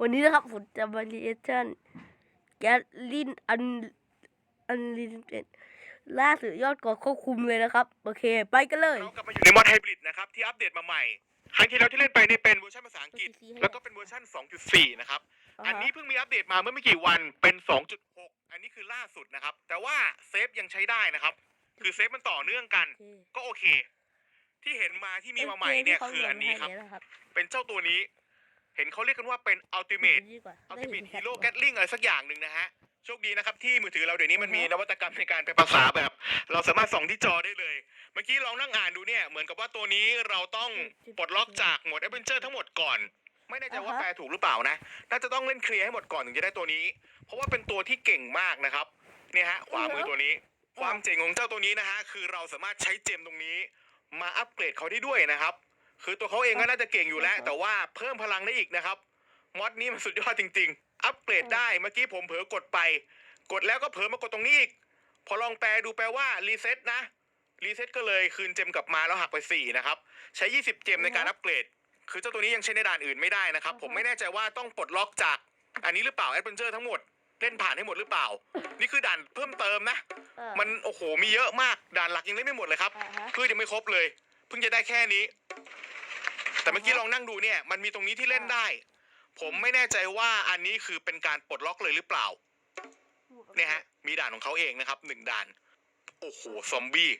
วันนี้นะครับผมจะมารีแอคชั่นแกลลินอันอันลินเป็นล่าสุดยอดก่อนควบคุมเลยนะครับ โอเค ไปกันเลยเรากลับมาอยู่ในมอดไฮบริดนะครับที่อัปเดตมาใหม่ ครั้งที่แล้วที่เล่นไปนี่เป็นเวอร์ชันภาษาอังกฤษ แล้วก็เป็นเวอร์ชัน2.4 นะครับ อันนี้เพิ่งมีอัปเดตมาเมื่อไม่กี่วันเป็น 2.6 อันนี้คือล่าสุดนะครับ แต่ว่าเซฟยังใช้ได้นะครับ คือเซฟมันต่อเนื่องกันโอเคก็โอเค ที่เห็นมาที่มีมาใหม่เนี่ยคืออันนี้ครับ เป็นเจ้าตัวนี้ เห็นเขาเรียกกันว่าเป็น Ultimate ดีกว่า Ultimate Hero Gatling อะไรสักอย่างหนึ่งนะฮะ โชคดีนะครับที่มือถือเราเดี๋ยวนี้มันมีนวัตกรรมในการแปลภาษาแบบ เราสามารถส่องที่จอได้เลย เมื่อกี้ลองนั่งอ่านดูเนี่ยเหมือนกับว่าตัวนี้เราต้องปลดล็อกจากโหมด Adventure ทั้งหมดก่อน ไม่แน่ใจว่าแปลถูกหรือเปล่านะ น่าจะต้องเล่นเคลียร์ให้หมดก่อนถึงจะได้ตัวนี้ เพราะว่าเป็นตัวที่เก่งมากนะครับ เนี่ยฮะขวามือตัวนี้ ความเจ๋งของเจ้าตัวนี้นะฮะคือเราสามารถใช้เจมตรงนี้ มาอัปเกรดเขาได้ด้วยนะครับ คือตัวเขาเองก็น่าจะเก่งอยู่แล้ว แต่ว่าเพิ่มพลังได้อีกนะครับ มอดนี้มันสุดยอดจริง ๆ อัปเกรดได้เมื่อกี้ผมเผลอกดไป กดแล้วก็เผลอมากดตรงนี้อีก พอลองแปลดูแปลว่ารีเซ็ตนะรีเซ็ตก็เลยคืนเจมกลับมาแล้วหักไป4นะครับใช้ 20 เจมในการอัปเกรด คือเจ้าตัวนี้ยังใช้ในด่านอื่นไม่ได้นะครับ ผมไม่แน่ใจว่าต้องปลดล็อกจาก อันนี้หรือเปล่าแอดเวนเจอร์ทั้งหมดเล่นผ่านให้หมดหรือเปล่า นี่คือด่านเพิ่มเติมนะเออมันโอ้โหมีเยอะมากด่านหลักยังเล่นไม่หมดเลยครับอ่าฮะคือยังไม่ครบเลย เพิ่งจะได้แค่นี้ แต่เมื่อกี้ลองนั่งดูเนี่ยมันมีตรงนี้ที่เล่นได้ ผมไม่แน่ใจว่าอันนี้คือเป็นการปลดล็อกเลยหรือเปล่าเนี่ยฮะ มีด่านของเขาเองนะครับหนึ่งด่าน โอ้โหซอมบี้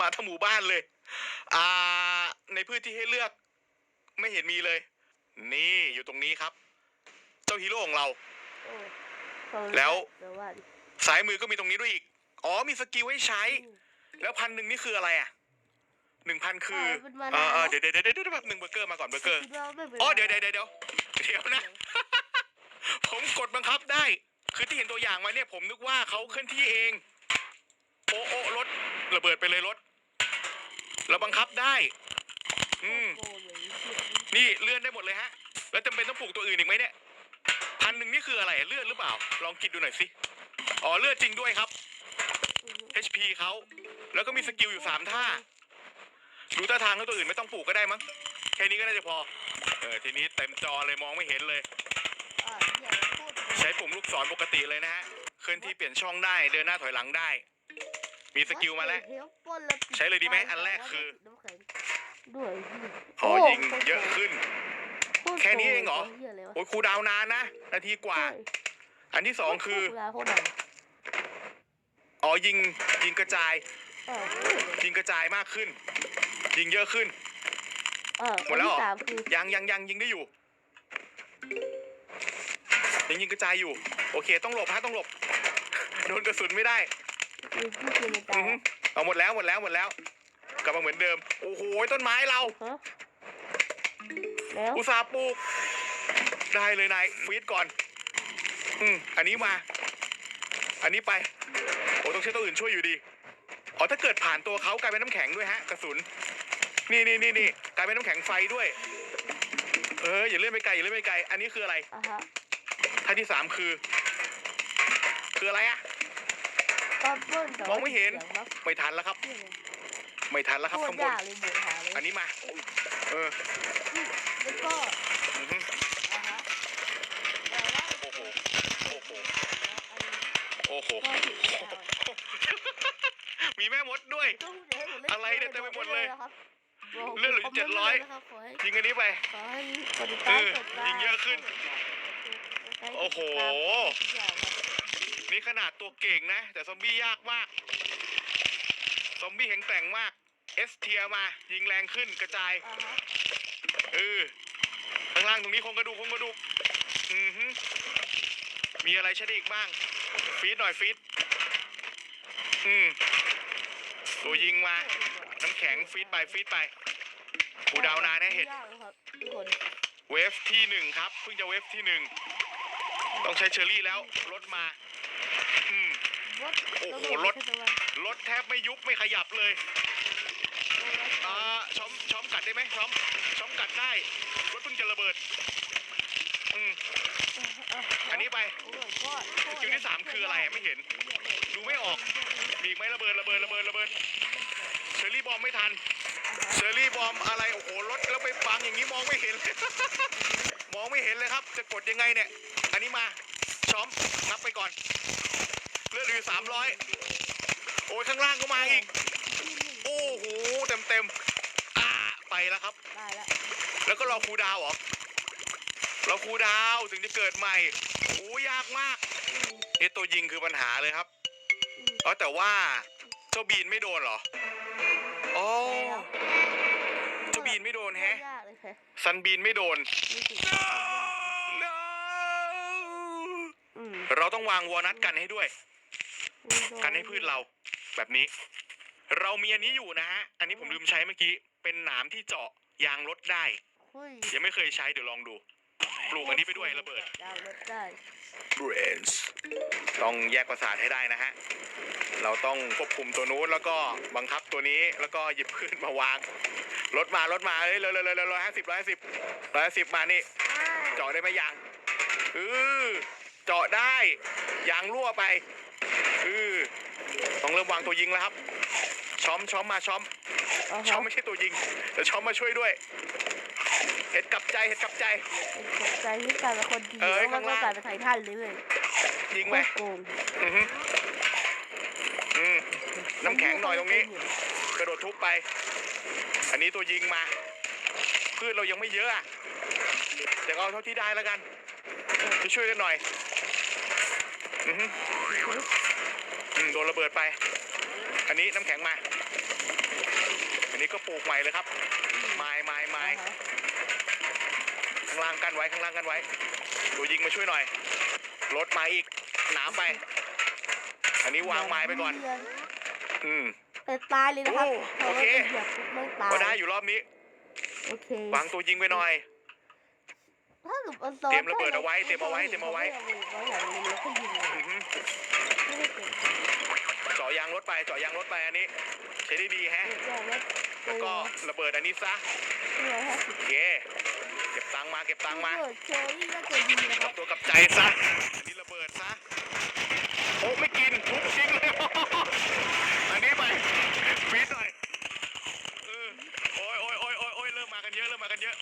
มาทั้งหมู่บ้านเลย อ่า ในพืชที่ให้เลือก ไม่เห็นมีเลย นี่อยู่ตรงนี้ครับ เจ้าฮีโร่ของเราโอ้ฟังแล้วแปลว่าดิซ้ายมือก็มีตรงนี้ด้วยอีก อ๋อมีสกิลให้ใช้ แล้วพันหนึ่งนี่คืออะไรอะ หนึ่งพันคือเเป็นมาเอนาอเออเดี๋ยวเดี๋ยวเดี๋ยวเดี๋ยวแบบหนึ่งเบอร์เกอร์มาก่อนเบอร์เกอร์คิดว่าไม่ป็นอ๋อเดี๋ยวเดี๋ยวเดี๋ยวเดี๋ยวเดี๋ยวนะ ผมกดบังคับได้ คือที่เห็นตัวอย่างมาเนี่ยผมนึกว่าเขาเคลื่อนที่เอง โอ้โอ้รถระเบิดไปเลยรถเราบังคับได้ อืมโอ้ยเหี้ยนี่เลื่อนได้หมดเลยฮะ แล้วจำเป็นต้องปลูกตัวอื่นอีกไหมเนี่ยพันหนึ่งนี่คืออะไรเลื่อนหรือเปล่า ลองคิดดูหน่อยสิ อ๋อเลื่อนจริงด้วยครับ HP เขาแล้วก็มีสกิลอยู่สามท่า ดูท่าทางแล้วตัวอื่นไม่ต้องปลูกก็ได้มั้ง แค่นี้ก็น่าจะพอ เออ ทีนี้เต็มจอเลยมองไม่เห็นเลย ใช้ปุ่มลูกศรปกติเลยนะฮะ เคลื่อนที่เปลี่ยนช่องได้ เดินหน้าถอยหลังได้ มีสกิลมาแล้ว ใช้เลยดีไหมอันแรกคือน้ำแข็งด้วยเหี้ยขอยิงเยอะขึ้น แค่นี้เองเหรอ โอ้ยครูดาวนานนะ นาทีกว่า อันที่สองคืออ๋อยิงยิงกระจาย ยิงกระจายมากขึ้น ยิงเยอะขึ้น เออหมดแล้วเหรออันที่สามคือยังยังยังยิงได้อยู่ ยังยิงกระจายอยู่ โอเค ต้องหลบฮะต้องหลบ โดนกระสุนไม่ได้ คือที่คือในตาอือฮึเอาหมดแล้วหมดแล้วหมดแล้ว กลับมาเหมือนเดิม โอ้โหต้นไม้เรา ฮะแล้วอุตส่าห์ปลูก ได้เลยนายฟีดก่อน อืมอันนี้มา อันนี้ไป โอ้ต้องใช้ตัวอื่นช่วยอยู่ดี อ๋อถ้าเกิดผ่านตัวเขากลายเป็นน้ำแข็งด้วยฮะ กระสุน นี่นี่นี่นี่กลายเป็นน้ำแข็งไฟด้วย เอออย่าเลื่อนไปไกลอย่าเลื่อนไปไกล อันนี้คืออะไรอะฮะท่าที่สามคือ คืออะไรอะตอนปล้นแต่มองไม่เห็น สียงแบบไม่ทันแล้วครับเหี้ยเลยไม่ทันแล้วครับโคตข้างรบน ยากเลยบวกหาเลยอันนี้มา เออแล้วก็อือฮึอะฮะแต่ว่าโอ้โหโอ้โหอันนี้โอ้โหก็ถือว่ามีแม่มดด้วย ต้องเดี๋ยวให้ผมล่อะไรเนี่ยเต็มไปหมดเลย นะครับ เลื่อนเหลืออยู่คมมนต์700ไว้นะครับขอให้ยิงอันนี้ไปขอให้กดติดเอตามอกดไลค์ยิงเยอะขึ้นกดติดตามโอ้โหทุกอย่างครับนี่ขนาดตัวเก่งนะ แต่ซอมบี้ยากมาก ซอมบี้แข็งแกร่งมากเอสเทียมา ยิงแรงขึ้นกระจายอ่าฮะเออข้างล่างตรงนี้โครงกระดูกโครงกระดูกอือฮึมีอะไรใช้ได้อีกบ้าง ฟีดหน่อยฟีดอืมตัวยิงมา น้ำแข็งฟีดไปฟีดไปกูดาวนานนะเห็ด ยากนะครับทุกคนเวฟที่หนึ่งครับเพิ่งจะเวฟที่หนึ่งต้องใช้เชอรี่แล้วรถมาอืม รถโอ้โหเารถไม่ใช่ตะวันรถแทบไม่ยุบไม่ขยับเลยอ่าช้อมช้อมกัดได้ไหมช้อมช้อมกัดได้รถเพิ่งจะระเบิดอืมอันนี้ไปโอ้โหโคตรโคตรคิวที่สามคืออะไรอะไม่เห็น ดูไม่ออกมีอีกไหมระเบิดระเบิดระเบิดระเบิด เชอรี่บอมไม่ทันเชอรี่บอมอะไรโอ้โหรถแล้วไปฟังอย่างนี้มองไม่เห็นเลยมององไม่เห็นเลยครับ จะกดยังไงเนี่ย อันนี้มาช้อมนับไปก่อน เลือดเหลือสามร้อยโอ้ยข้างล่างก็มาอีก โอ้โหเต็มเต็มๆอ่าไปแล้วครับ ได้แล้ว แล้วก็รอครูดาวเหรอรอครูดาวถึงจะเกิดใหม่โอ้ยากมากเอะตัวยิงคือปัญหาเลยครับเออแต่ว่าเจ้าบีนไม่โดนเหรอ อ๋อเจ้าบีนไม่โดนแฮะ ยากเลยแฮะซันบีนไม่โดนนี่สิ No อืม เราต้องวางวอลนัทกันให้ด้วย กันให้พืชเราแบบนี้ เรามีอันนี้อยู่นะฮะ อันนี้ผมลืมใช้เมื่อกี้ เป็นหนามที่เจาะยางรถได้ เฮ้ยยังไม่เคยใช้เดี๋ยวลองดู ปลูกอันนี้ไปด้วยระเบิดยางรถได้ brains ต้องแยกประสาทให้ได้นะฮะ เราต้องควบคุมตัวนู้นแล้วก็บังคับตัวนี้แล้วก็หยิบขึ้นมาวาง รถมารถมาเฮ้ยเร็วเร็วเร็วเร็วร้อยห้าสิบร้อยห้าสิบร้อยห้าสิบมานี่เจาะได้ไหมยางเออเจาะได้ยางรั่วไปเออต้องเริ่มวางตัวยิงแล้วครับช้อมช้อมมาช้อมช้อมไม่ใช่ตัวยิงแต่ช้อมมาช่วยด้วย เห็ดกลับใจเห็ดกลับใจ ตกใจที่กลายเป็นคนดีเอ้ยแล้วมันข้างก็ล่างกลายเป็นไททันเลยเว้ยยิงโคไปตรโกงอือฮึอืมน้ำแข็งหน่อยตรงนี้ กระโดดทุบไป อันนี้ตัวยิงมาพืชเรายังไม่เยอะอะแต่ก็เอาเท่าที่ได้แล้วกันไปช่วยกันหน่อยอือฮึอืมโดนระเบิดไป อันนี้น้ำแข็งมา อันนี้ก็ปลูกใหม่เลยครับไม้ไม้ไม้ อ่าฮะ ข้างล่างกันไว้ข้างล่างกันไว้ตัวยิงมาช่วยหน่อยรถมาอีกหนามไป อันนี้วางไม้ไปก่อน อืมแต่ตายเลยนะครับโอ้พราะว่าโอเคเหยียบปุ๊บไม่ตายก็ได้อยู่รอบนี้โอเควางตัวยิงไปหน่อยถ้าเกิดมันซ้อนเตรียมระเบิดเอาไว้เตรียมเอาไว้เตรียมเอาไว้ไว้อย่างนี้แล้วก็ยิงเลยอือฮึไม่ได้เก่งเจาะยางรถไปเจาะยางรถไปอันนี้ ใช้ได้ดีแฮะเก่งเลยแล้วก็ระเบิดอันนี้ซะตัวห้าสิบโอเค เก็บตังค์มาเก็บตังค์มาเกิดเชอรี่ก็เกิดดีนะครับตัวกับใจซะอันนี้ระเบิดซะ โอ้ไม่กินทุบทิ้งเลยอันนี้ไปฟีดหน่อยเออโอ้ยโอ้ยโอ้ยโอ้ยโอ้ยเริ่มมากันเยอะ เริ่มมากันเยอะ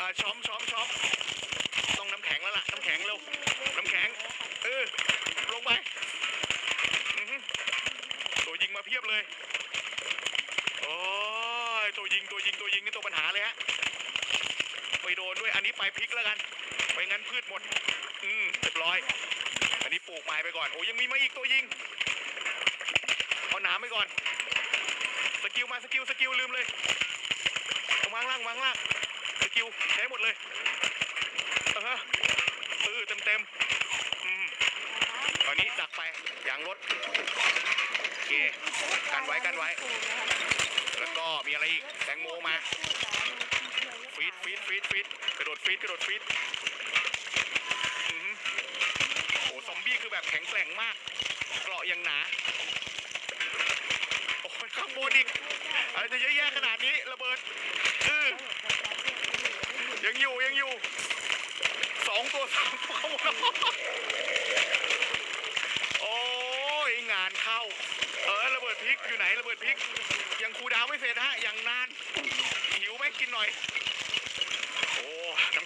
อ่าช้อมช้อมช้อมต้องน้ำแข็งแล้วล่ะ น้ำแข็งเร็ว น้ำแข็ง เออ ลงไปอือฮึตัวยิงมาเพียบเลย โอ้ยตัวยิงตัวยิงตัวยิงนี่ตัวปัญหาเลยฮะ ไปโดนด้วยอันนี้ไปพลิกแล้วกันไม่งั้นพืชหมด อืมเรียบร้อย อันนี้ปลูกไม้ไปก่อนโอ้ยังมีมาอีกตัวยิงเอาหนามไปก่อนสกิลมาสกิลสกิลลืมเลยวางล่างวางล่างสกิลใช้หมดเลยเออเออเต็มเต็มอืมตอนนี้ดักไปยางรถโอเคกันไว้กันไว้ แล้วก็มีอะไรอีกแตงโมมา ฟีดฟีดกระโดดฟีดกระโดดฟีดอือหือโอ้ซอมบี้คือแบบแข็งแกร่งมากเกราะยังหนาโอ้ยข้างบนอีกอะไรจะเยอะแยะขนาดนี้ระเบิดเออยังอยู่ยังอยู่สองตัวสามตัวข้างบนโอ้ยงานเข้า เออระเบิดพริกอยู่ไหนระเบิดพริกยังครูดาวไม่เสร็จฮะยังนานหิวไหมกินหน่อย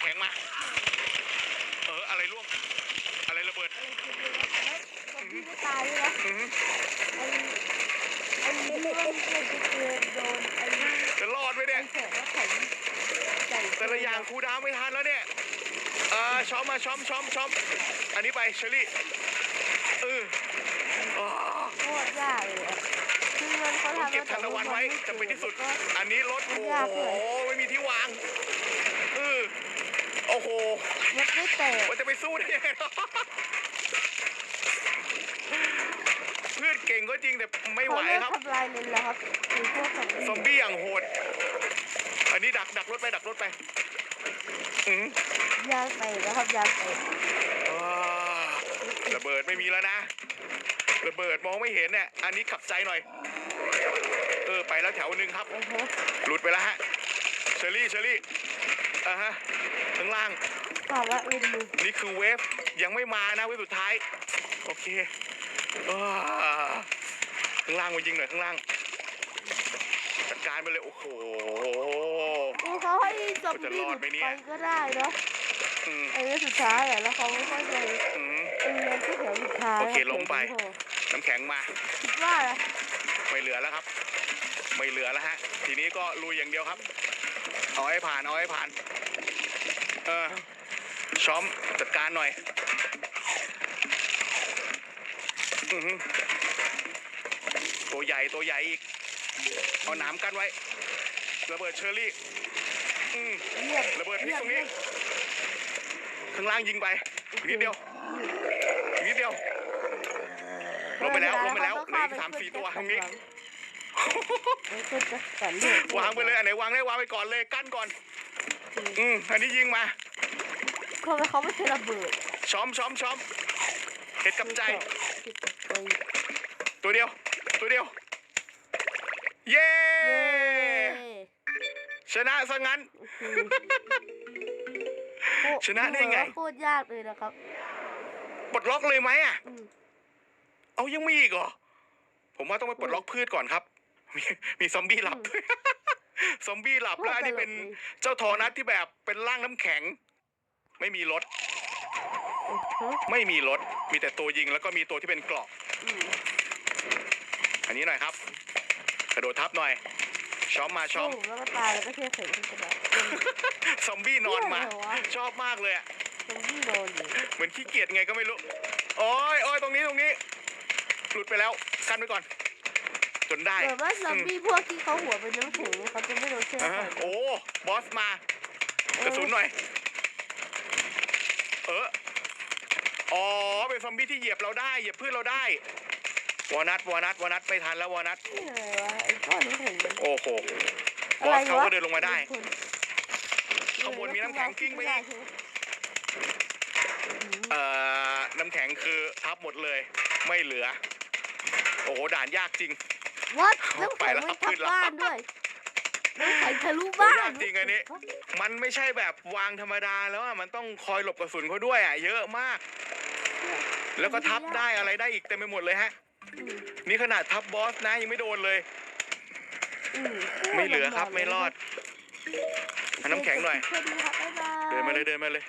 ข็งมา เออ อะไรร่วง อะไรระเบิดคนที่ไม่ตายเลยนะอื้อหือไอ้ไอ้ที่ว่ามันเกิดจะเกิดโดนไอ้จะรอดไหมเนี่ยไอ้เสือว่าไข่ไก่แต่ละอย่างครูดาวไม่ทันแล้วเนี่ยเออช้อมมาช้อมช้อมช้อมอันนี้ไปเชอรี่เอออ๋อโคตรยากเลยอะคือมันเขาต้องทำเก็บธนวันไว้จำเป็นที่สุดก็อันนี้รถโอ้ยากโหเลยไม่มีที่วางเออโอ้โห รถไม่แตกว่าจะไปสู้ได้ยังไงเนอะเพื่อนเก่งก็จริงแต่ไม่ไหวเขาเลิกครับ ทำลายเลนแล้วครับคือพวกของซอมบี้อย่างโหด อันนี้ดักดักรถไปดักรถไปอืมยางแตกแล้วครับยางแตกอ่าระเบิดไม่มีแล้วนะ ระเบิดมองไม่เห็นเนี่ย อันนี้ขับใจหน่อย เออไปแล้วแถวหนึ่งครับอือฮะหลุดไปแล้วฮะ เชอรี่ เชอรี่อ่าฮะ ข้างล่างฝากละเอ็นดูนี่คือเวฟยังไม่มานะเวฟสุดท้าย โอเคอ่าข้างล่างมายิงหน่อยข้างล่างจัดการไปเลยโอ้โหโอ้เขาให้ซอมจะบี้รอดไหมเนี่ยไปก็ได้เนาะอืมไอ้เรื่องสุดท้ายอะแล้วเขาไม่ค่อยไปอืมเรียนที่แถวสุดท้ายโอเคลงไปโอ้โหน้ำแข็งมา คิดว่านะไม่เหลือแล้วครับ ไม่เหลือแล้วฮะ ทีนี้ก็ลุยอย่างเดียวครับ เอาให้ผ่านเอาให้ผ่าน เออช้อมจัดการหน่อยอือหือตัวใหญ่ตัวใหญ่อีก เอาหนามกันไว้ ระเบิดเชอร์รี่อืมเยี่ยมระเบิดพริกตรงนี้เยี่ยมข้างล่างยิงไปอีกนิดเดียวอีกนิดเดียว ลงไปแล้วลงไปแล้วเหลืออีกสามสี่ตัวตรงนี้ไม่ขึ้นจะแต่เลือดวางไปเลยอันไหนวางได้วางไปก่อนเลยกั้นก่อน อืมอันนี้ยิงมาเขาไม่เขาไม่ใช่ระเบิดช้อมช้อมช้อมเห็ดกับใจเห็ดกับใจตัวเดียว ตัวเดียว เย้เย้ชนะซะงั้น โอ้โหชนะได้ไง โคตรยากเลยนะครับปลดล็อกเลยไหมอะ อืมเอายังมีอีกเหรอ ผมว่าต้องไปปลดล็อกพืชก่อนครับ มีมีซอมบี้หลับ ซอมบี้หลับแล้วอันนี้เป็นเจ้าทอนัทที่แบบเป็นร่างน้ำแข็ง ไม่มีรถ อือฮะไม่มีรถ มีแต่ตัวยิงแล้วก็มีตัวที่เป็นเกราะ อืมอันนี้หน่อยครับ กระโดดทับหน่อย ช้อมมาช้อมโแล้วก็ตายแล้วก็เทใส่ขึ้นกระดาษซอมบี้นอนมา เหี้ยอะไรวะ ชอบมากเลยอะตรงที่โดนอยู่เหมือนขี้เกียจไงก็ไม่รู้ โอ้ยโอ้ยตรงนี้ตรงนี้ หลุดไปแล้ว กันไว้ก่อน จนได้เหมือนว่าซอมบี้พวกที่เขาหัวเป็นน้ำแข็งเนี่ยเขาจะไม่โดนเชือกอ่าใส่โอ้บอสมากระสุนหน่อย เอออ๋อเป็นซอมบี้ที่เหยียบเราได้เหยียบพืชเราได้ วอนัทวอนัทวอนัทไม่ทันแล้ววอนัทนี่อะไรวะไอ้ก้อนน้ำแข็งมันโอ้โห บอะอไรสเขาวะก็เดินลงมาได้ ข้างบนมีน้ำแข็งกิ้งไปอีก เอ่อ น้ำแข็งคือทับหมดเลย ไม่เหลือ โอ้โห ด่านยากจริง วัดน้ำไปแข็งแล้วไม่ขึ้ทับนแล้วบ้านด้วยน้ำแข็งทะลุบ้านโอ้ยากจริงอันนี้ มันไม่ใช่แบบวางธรรมดาแล้วอะมันต้องคอยหลบกระสุนเขาด้วยอะเยอะมาก แล้วก็ทับได้อะไรได้อีกเต็มไปหมดเลยฮะอืมนี่ขนาดทับบอสนะยังไม่โดนเลยอืมไม่เหลือครับไม่รอดเอาน้ำแข็งหน่อยสวัสดีครับบ๊ายบายเดินมาเลยเดินมาเลย